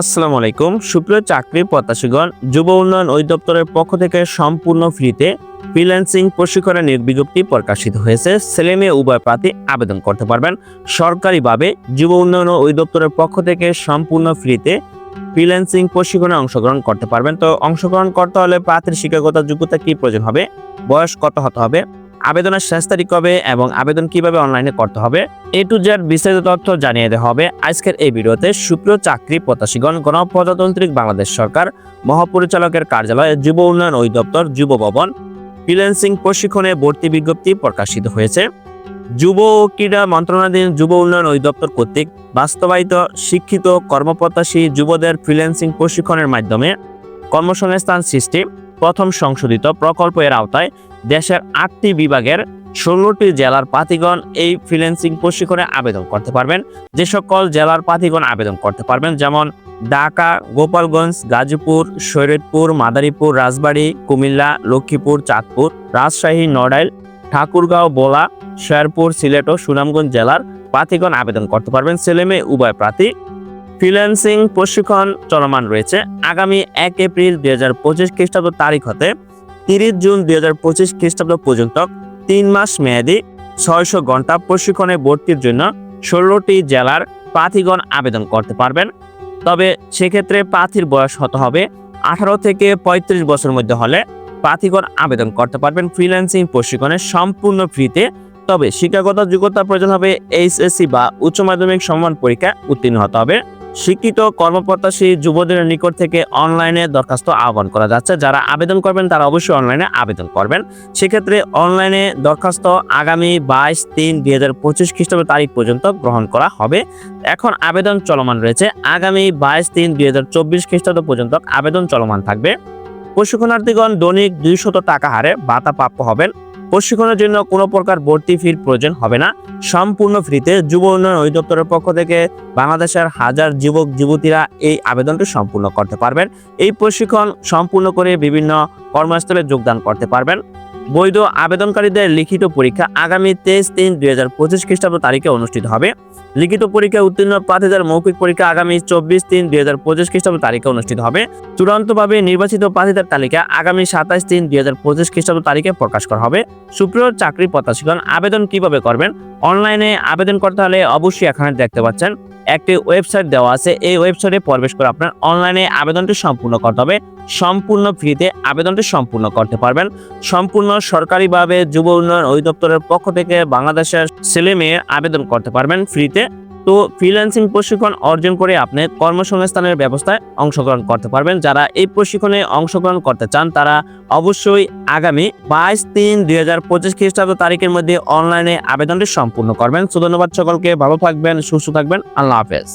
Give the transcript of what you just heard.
আসসালামু আলাইকুম। সুপ্রিয় চাকরি প্রত্যাশীগণ, যুব উন্নয়ন অধিদপ্তরের পক্ষ থেকে সম্পূর্ণ ফ্রিতে ফ্রিল্যান্সিং প্রশিক্ষণের নিয়োগ বিজ্ঞপ্তি প্রকাশিত হয়েছে। ছেলে মেয়ে উভয় প্রার্থী আবেদন করতে পারবেন। সরকারিভাবে যুব উন্নয়ন অধিদপ্তরের পক্ষ থেকে সম্পূর্ণ ফ্রিতে ফ্রিল্যান্সিং প্রশিক্ষণে অংশগ্রহণ করতে পারবেন। তো অংশগ্রহণ করতে হলে প্রার্থীর শিক্ষাগত যোগ্যতা কি প্রয়োজন হবে? বয়স কত হতে হবে? আবেদনের শেষ তারিখ কবে এবং আবেদন কীভাবে অনলাইনে করতে হবে? এ টু জেড বিস্তারিত তথ্য জানিয়ে দেওয়া হবে আজকের এই ভিডিওতে সুপ্রিয় চাকরি প্রত্যাশীগণ গণপ্রজাতান্ত্রিক বাংলাদেশ সরকার, মহাপরিচালকের কার্যালয়ে যুব উন্নয়ন অধিদপ্তর, যুব ভবন ফ্রিল্যান্সিং প্রশিক্ষণে ভর্তি বিজ্ঞপ্তি প্রকাশিত হয়েছে। যুব ও ক্রীড়া মন্ত্রণালয়ের যুব উন্নয়ন অধিদপ্তর কর্তৃক বাস্তবায়িত শিক্ষিত কর্মপ্রত্যাশী যুবদের ফ্রিল্যান্সিং প্রশিক্ষণের মাধ্যমে কর্মসংস্থান সৃষ্টি। প্রথম সংশোধিত প্রকল্প এর আওতায় দেশের আটটি বিভাগের ষোলোটি জেলার পাতিগণ এই ফ্রিল্যান্সিং প্রশিক্ষণে আবেদন করতে পারবেন। যে সকল জেলার পাতিগণ আবেদন করতে পারবেন, যেমন ঢাকা, গোপালগঞ্জ, গাজীপুর, শরীয়তপুর, মাদারীপুর, রাজবাড়ী, কুমিল্লা, লক্ষ্মীপুর, চাঁদপুর, রাজশাহী, নড়াইল, ঠাকুরগাঁও, বোলা, শেরপুর, সিলেট ও সুনামগঞ্জ জেলার প্রার্থীগণ আবেদন করতে পারবেন। ছেলে মেয়ে উভয় প্রার্থী ফ্রিল্যান্সিং প্রশিক্ষণ চলমান রয়েছে। আগামী এক এপ্রিল দুই হাজার পঁচিশ খ্রিস্টাব্দ তারিখ হতে তিরিশ জুন দুই হাজার পঁচিশ খ্রিস্টাব্দ পর্যন্ত তিন মাস মেয়াদী ছয়শো ঘণ্টা প্রশিক্ষণে ভর্তির জন্য ষোলোটি জেলার প্রার্থীগণ আবেদন করতে পারবেন। তবে সেক্ষেত্রে প্রার্থীর বয়স হতে হবে আঠারো থেকে পঁয়ত্রিশ বছরের মধ্যে হলে প্রার্থীগণ আবেদন করতে পারবেন ফ্রিল্যান্সিং প্রশিক্ষণে সম্পূর্ণ ফ্রিতে। তবে শিক্ষাগত যোগ্যতা প্রয়োজন হবে এইচএসসি বা উচ্চ মাধ্যমিক সমান পরীক্ষা উত্তীর্ণ হতে হবে। শিক্ষিত কর্মপ্রত্যাশী যুবদের নিকট থেকে অনলাইনে দরখাস্ত আহ্বান করা যাচ্ছে। যারা আবেদন করবেন, তারা অবশ্যই অনলাইনে আবেদন করবেন। সেক্ষেত্রে অনলাইনে দরখাস্ত আগামী বাইশ তিন দুই হাজার পঁচিশ খ্রিস্টাব্দ তারিখ পর্যন্ত গ্রহণ করা হবে। এখন আবেদন চলমান রয়েছে। আগামী বাইশ তিন দুই হাজার চব্বিশ খ্রিস্টাব্দ পর্যন্ত আবেদন চলমান থাকবে। প্রশিক্ষণার্থীগণ দৈনিক দুইশত টাকা হারে ভাতা প্রাপ্য হবেন। প্রশিক্ষণের জন্য কোনো প্রকার ভর্তি ফির প্রয়োজন হবে না। সম্পূর্ণ ফ্রিতে যুব উন্নয়ন অধিদপ্তরের পক্ষ থেকে বাংলাদেশের হাজার যুবক, যুবতীরা এই আবেদনটি সম্পূর্ণ করতে পারবেন। এই প্রশিক্ষণ সম্পূর্ণ করে বিভিন্ন কর্মস্থলে যোগদান করতে পারবেন। বৈধ আবেদনকারীদের লিখিত পরীক্ষা আগামী তেইশ তিন দুই হাজার পঁচিশ খ্রিস্টাব্দ তারিখে অনুষ্ঠিত হবে। লিখিত পরীক্ষায় উত্তীর্ণ প্রার্থীদের মৌখিক পরীক্ষা আগামী চব্বিশ তিন দুই হাজার পঁচিশ খ্রিস্টাব্দ তারিখে অনুষ্ঠিত হবে। চূড়ান্তভাবে নির্বাচিত প্রার্থীদের তালিকা আগামী সাতাশ তিন দুই হাজার পঁচিশ খ্রিস্টাব্দ তারিখে প্রকাশ করা হবে। সুপ্রিয় চাকরি প্রত্যাশীগণ, আবেদন কীভাবে করবেন? অনলাইনে আবেদন করতে হলে অবশ্যই এখানে দেখতে পাচ্ছেন, একটি ওয়েবসাইট দেওয়া আছে। এই ওয়েবসাইটে প্রবেশ করে আপনার অনলাইনে আবেদনটি সম্পূর্ণ করতে হবে। সম্পূর্ণ ফ্রিতে আবেদনটি সম্পূর্ণ করতে পারবেন। সম্পূর্ণ সরকারিভাবে যুব উন্নয়ন অধিদপ্তরের পক্ষ থেকে বাংলাদেশের ছেলে মেয়ে আবেদন করতে পারবেন ফ্রিতে। তো ফ্রিল্যান্সিং প্রশিক্ষণ অর্জন করে আপনি কর্মসংস্থানের ব্যবস্থায় অংশগ্রহণ করতে পারবেন। যারা এই প্রশিক্ষণে অংশগ্রহণ করতে চান, তারা অবশ্যই আগামী বাইশ তিন দুই হাজার পঁচিশ খ্রিস্টাব্দ তারিখের মধ্যে অনলাইনে আবেদনটি সম্পূর্ণ করবেন। সুধন্যবাদ সকলকে, ভালো থাকবেন, সুস্থ থাকবেন, আল্লাহ হাফেজ।